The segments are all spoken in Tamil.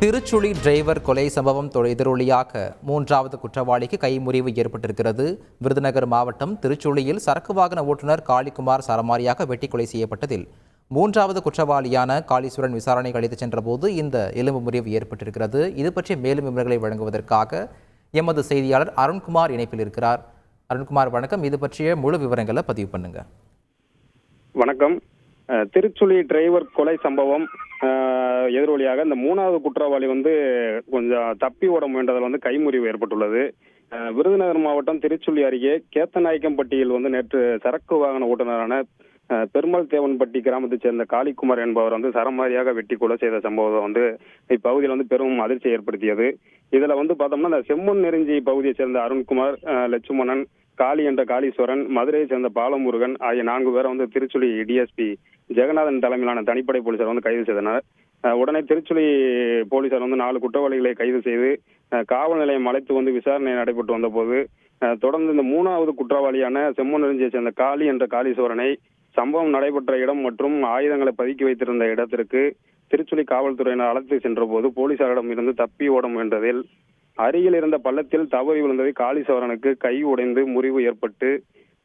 திருச்சுழி டிரைவர் கொலை சம்பவம் தொ- எதிரொலியாக மூன்றாவது குற்றவாளிக்கு கைமுறிவு ஏற்பட்டிருக்கிறது. விருதுநகர் மாவட்டம் திருச்சுழியில் சரக்கு வாகன ஓட்டுநர் காளிக்குமார் சரமாரியாக வெட்டி கொலை செய்யப்பட்டதில் மூன்றாவது குற்றவாளியான காளீஸ்வரன் விசாரணை அளித்துச் சென்றபோது இந்த எலும்பு முறிவு ஏற்பட்டிருக்கிறது. இது பற்றிய மேலும் விவரங்களை வழங்குவதற்காக எமது செய்தியாளர் அருண்குமார் இணைப்பில் இருக்கிறார். அருண்குமார் வணக்கம். இது பற்றிய முழு விவரங்களை பதிவு பண்ணுங்க. வணக்கம். திருச்சுழி டிரைவர் கொலை சம்பவம் எதிரொலியாக இந்த மூணாவது குற்றவாளி வந்து கொஞ்சம் தப்பி ஓட முயன்றதில் வந்து கைமுறிவு ஏற்பட்டுள்ளது. விருதுநகர் மாவட்டம் திருச்சுள்ளி அருகே கேத்தநாயக்கம்பட்டியில் வந்து நேற்று சரக்கு வாகன ஓட்டுநரான பெருமாள் தேவன்பட்டி கிராமத்தைச் சேர்ந்த காளிக்குமார் என்பவர் வந்து சரமாரியாக வெட்டி கொலை செய்த சம்பவம் வந்து இப்பகுதியில் வந்து பெரும் அதிர்ச்சியை ஏற்படுத்தியது. இதுல வந்து பார்த்தோம்னா இந்த செம்மண் நெருஞ்சி பகுதியைச் சேர்ந்த அருண்குமார் லட்சுமணன் காளி என்ற காளீஸ்வரன் மதுரையை சேர்ந்த பாலமுருகன் ஆகிய நான்கு பேரை வந்து திருச்சுழி டிஎஸ்பி ஜெகநாதன் தலைமையிலான தனிப்படை போலீசார் வந்து கைது செய்தனர். உடனே திருச்சுழி போலீசார் வந்து நாலு குற்றவாளிகளை கைது செய்து காவல் நிலையம் அழைத்து வந்து விசாரணை நடைபெற்று வந்தபோது போது தொடர்ந்து இந்த மூணாவது குற்றவாளியான செம்மொழியை சேர்ந்த காளி என்ற காளீஸ்வரனை சம்பவம் நடைபெற்ற இடம் மற்றும் ஆயுதங்களை பதுக்கி வைத்திருந்த இடத்திற்கு திருச்சுழி காவல்துறையினர் அழைத்து சென்றபோது போலீசாரிடம் இருந்து தப்பி ஓட முயன்றதில் அருகில் இருந்த பள்ளத்தில் தவறி விழுந்தது காளீஸ்வரனுக்கு கை உடைந்து முறிவு ஏற்பட்டு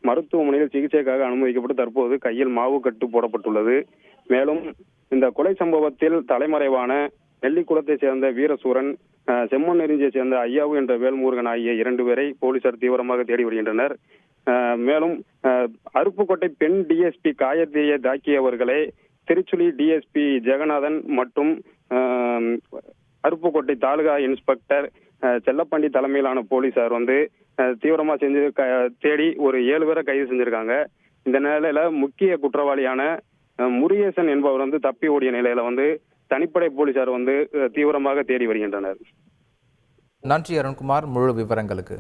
மருத்துவமனையில் சிகிச்சைக்காக அனுமதிக்கப்பட்டு தற்போது கையில் மாவு கட்டு போடப்பட்டுள்ளது. மேலும் இந்த கொலை சம்பவத்தில் தலைமறைவான நெல்லிக்குளத்தை சேர்ந்த வீரசூரன் செம்மண் நெறிஞ்சியை சேர்ந்த ஐயாவு என்ற வேல்முருகன் ஆகிய இரண்டு பேரை போலீசார் தீவிரமாக தேடி வருகின்றனர். மேலும் அருப்புக்கோட்டை பெண் டிஎஸ்பி காயத்ரியை தாக்கியவர்களை திருச்சுழி டிஎஸ்பி ஜெகநாதன் மற்றும் அருப்புக்கோட்டை தாலுகா இன்ஸ்பெக்டர் செல்லப்பாண்டி தலைமையிலான போலீசார் வந்து தீவிரமா செஞ்சு க- தேடி ஒரு ஏழு பேரை கைது செஞ்சிருக்காங்க. இந்த நிலையில முக்கிய குற்றவாளியான முருகேசன் என்பவர் வந்து தப்பி ஓடிய நிலையில வந்து தனிப்படை போலீசார் வந்து தீவிரமாக தேடி வருகின்றனர். நன்றி அருண்குமார். முழு விவரங்களுக்கு.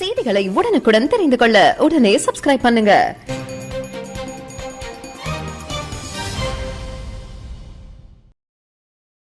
செய்திகளை உடனுக்குடன் தெரிந்து கொள்ள உடனே சப்ஸ்கிரைப் பண்ணுங்க.